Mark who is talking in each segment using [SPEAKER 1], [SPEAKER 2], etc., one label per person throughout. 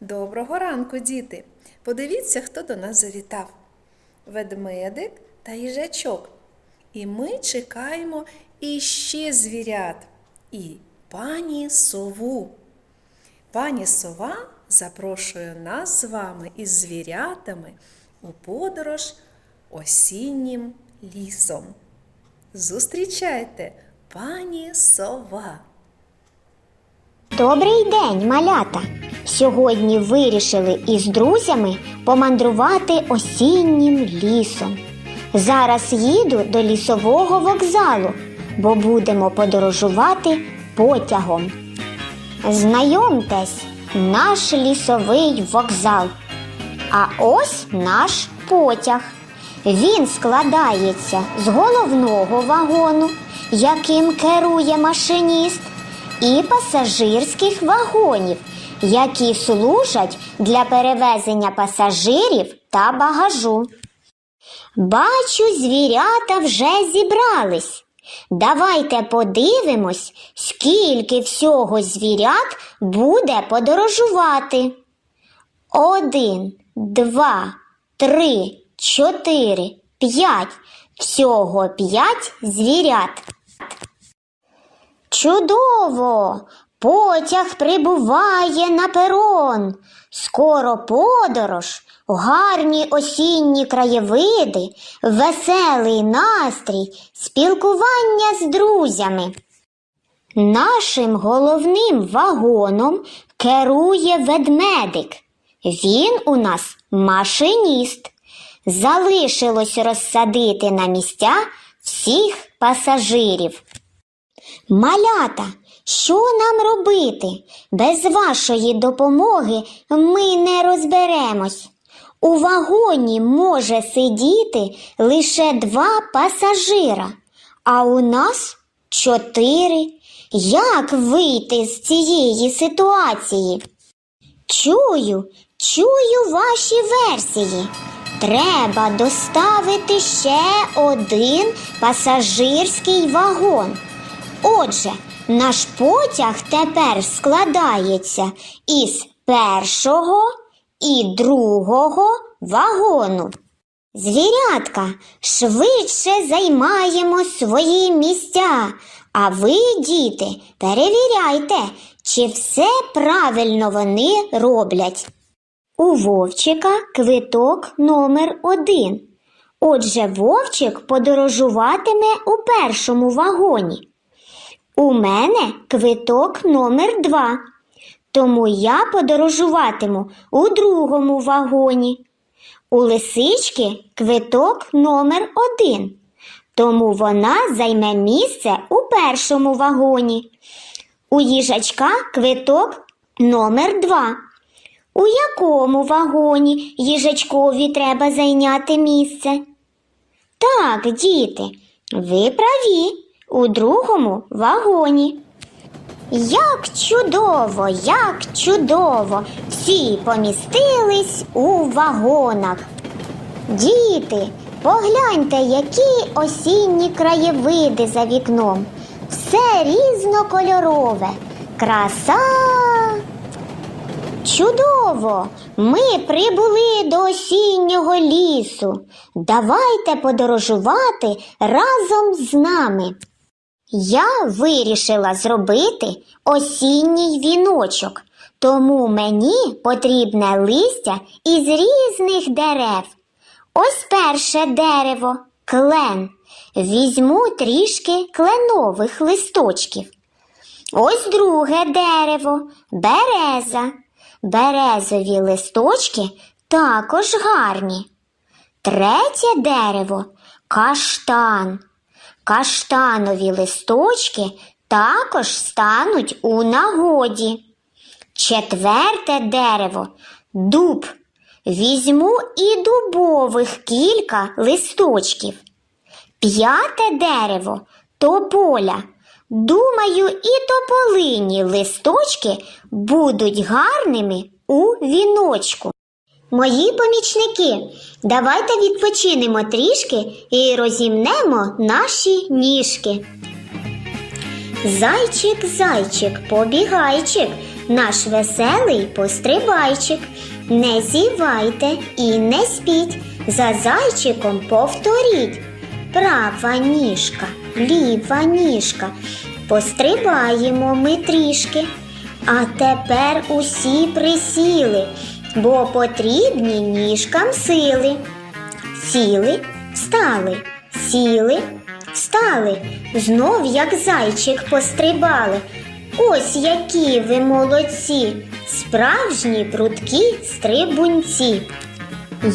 [SPEAKER 1] Доброго ранку, діти! Подивіться, хто до нас завітав. Ведмедик та їжачок. І ми чекаємо іще звірят і пані сову. Пані сова запрошує нас з вами із звірятами у подорож осіннім лісом. Зустрічайте, пані сова!
[SPEAKER 2] Добрий день, малята! Сьогодні вирішили із друзями помандрувати осіннім лісом. Зараз їду до лісового вокзалу, бо будемо подорожувати потягом. Знайомтесь, наш лісовий вокзал. А ось наш потяг. Він складається з головного вагону, яким керує машиніст, і пасажирських вагонів, які служать для перевезення пасажирів та багажу. Бачу, звірята вже зібрались. Давайте подивимось, скільки всього звірят буде подорожувати. Один, два, три, чотири, п'ять. Всього п'ять звірят. Чудово! Потяг прибуває на перон. Скоро подорож, гарні осінні краєвиди, веселий настрій, спілкування з друзями. Нашим головним вагоном керує ведмедик. Він у нас машиніст. Залишилось розсадити на місця всіх пасажирів. Малята, що нам робити? Без вашої допомоги ми не розберемось. У вагоні може сидіти лише два пасажира, а у нас чотири. Як вийти з цієї ситуації? Чую, чую ваші версії. Треба доставити ще один пасажирський вагон. Отже, наш потяг тепер складається із першого і другого вагону. Звірятка, швидше займаємо свої місця, а ви, діти, перевіряйте, чи все правильно вони роблять. У Вовчика квиток номер один. Отже, Вовчик подорожуватиме у першому вагоні. У мене квиток номер два, тому я подорожуватиму у другому вагоні. У лисички квиток номер один, тому вона займе місце у першому вагоні. У їжачка квиток номер два. У якому вагоні їжачкові треба зайняти місце? Так, діти, ви праві у другому вагоні. Як чудово, як чудово! Всі помістились у вагонах. Діти, погляньте, які осінні краєвиди за вікном. Все різнокольорове. Краса. Чудово! Ми прибули до осіннього лісу. Давайте подорожувати разом з нами. Я вирішила зробити осінній віночок, тому мені потрібне листя із різних дерев. Ось перше дерево клен. Візьму трішки кленових листочків. Ось друге дерево береза. Березові листочки також гарні. Третє дерево каштан. Каштанові листочки також стануть у нагоді. Четверте дерево дуб. Візьму і дубових кілька листочків. П'яте дерево тополя. Думаю, і тополині листочки будуть гарними у віночку. Мої помічники, давайте відпочинемо трішки і розімнемо наші ніжки. Зайчик, зайчик, побігайчик, наш веселий пострибайчик. Не зівайте і не спіть, за зайчиком повторіть. Права ніжка, ліва ніжка, пострибаємо ми трішки. А тепер усі присіли, бо потрібні ніжкам сили. Сіли, встали, сіли, встали, знов як зайчик пострибали. Ось які ви молодці, справжні прудкі стрибунці.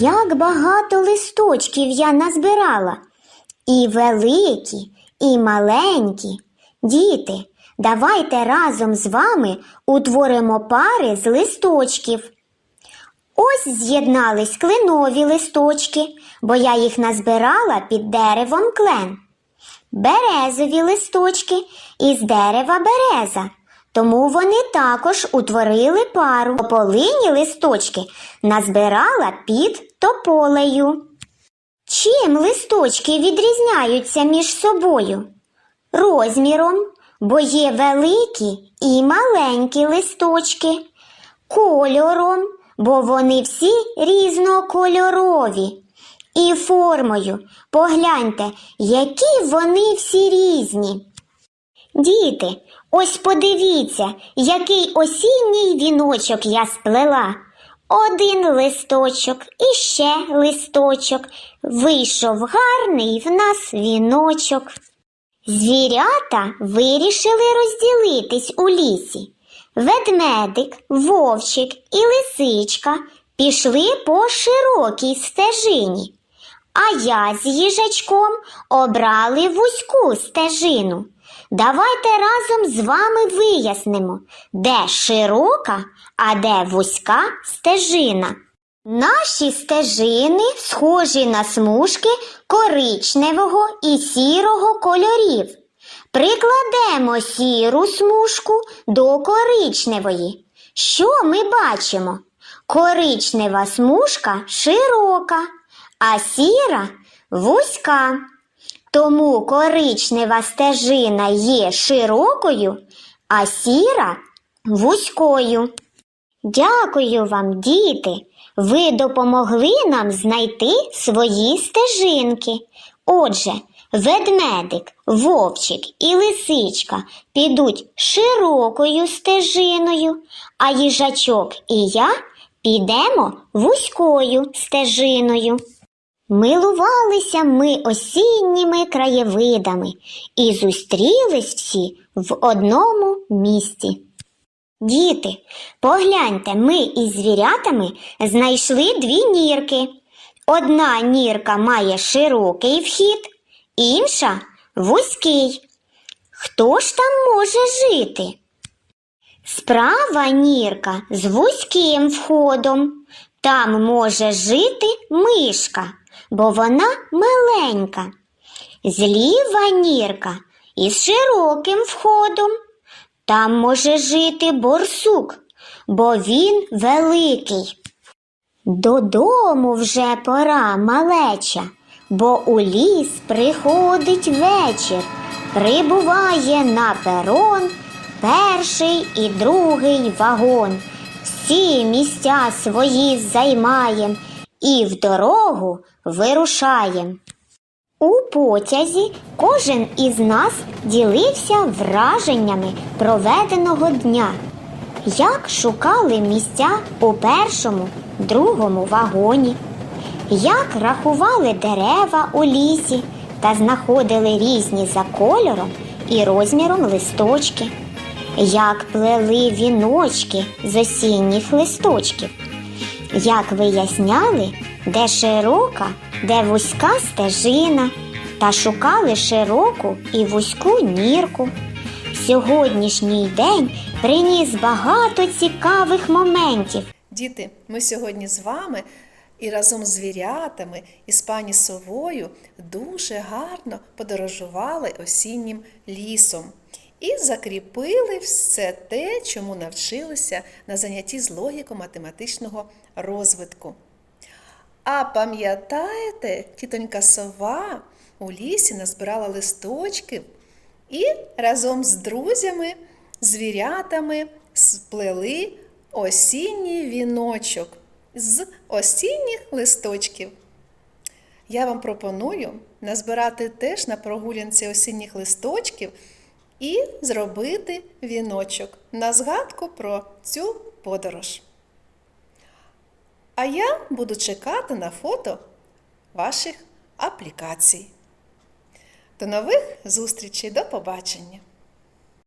[SPEAKER 2] Як багато листочків я назбирала, і великі, і маленькі. Діти, давайте разом з вами утворимо пари з листочків. Ось з'єднались кленові листочки, бо я їх назбирала під деревом клен. Березові листочки із дерева береза. Тому вони також утворили пару. Тополині листочки назбирала під тополею. Чим листочки відрізняються між собою? Розміром, бо є великі і маленькі листочки, кольором, бо вони всі різнокольорові. І формою. Погляньте, які вони всі різні. Діти, ось подивіться, який осінній віночок я сплела. Один листочок і ще листочок. Вийшов гарний в нас віночок. Звірята вирішили розділитись у лісі. Ведмедик, вовчик і лисичка пішли по широкій стежині, а я з їжачком обрали вузьку стежину. Давайте разом з вами вияснимо, де широка, а де вузька стежина. Наші стежини схожі на смужки коричневого і сірого кольорів. Прикладемо сіру смужку до коричневої. Що ми бачимо? Коричнева смужка широка, а сіра вузька. Тому коричнева стежина є широкою, а сіра вузькою. Дякую вам, діти. Ви допомогли нам знайти свої стежинки. Отже, ведмедик, вовчик і лисичка підуть широкою стежиною, а їжачок і я підемо вузькою стежиною. Милувалися ми осінніми краєвидами і зустрілись всі в одному місці. Діти, погляньте, ми із звірятами знайшли дві нірки. Одна нірка має широкий вхід, інша вузький. Хто ж там може жити? Справа нірка з вузьким входом. Там може жити мишка, бо вона маленька. Зліва нірка із широким входом. Там може жити борсук, бо він великий. Додому вже пора малеча, бо у ліс приходить вечір, прибуває на перон перший і другий вагон. Всі місця свої займаєм і в дорогу вирушаєм. У потязі кожен із нас ділився враженнями проведеного дня. Як шукали місця у першому, другому вагоні, як рахували дерева у лісі та знаходили різні за кольором і розміром листочки, як плели віночки з осінніх листочків, як виясняли, де широка, де вузька стежина, та шукали широку і вузьку нірку. Сьогоднішній день приніс багато цікавих моментів.
[SPEAKER 1] Діти, ми сьогодні з вами і разом з звірятами, і з пані совою дуже гарно подорожували осіннім лісом і закріпили все те, чому навчилися на занятті з логіко-математичного розвитку. А пам'ятаєте, тітонька сова у лісі назбирала листочків і разом з друзями, звірятами сплели осінній віночок з осінніх листочків. Я вам пропоную назбирати теж на прогулянці осінніх листочків і зробити віночок на згадку про цю подорож. А я буду чекати на фото ваших аплікацій. До нових зустрічей, до побачення!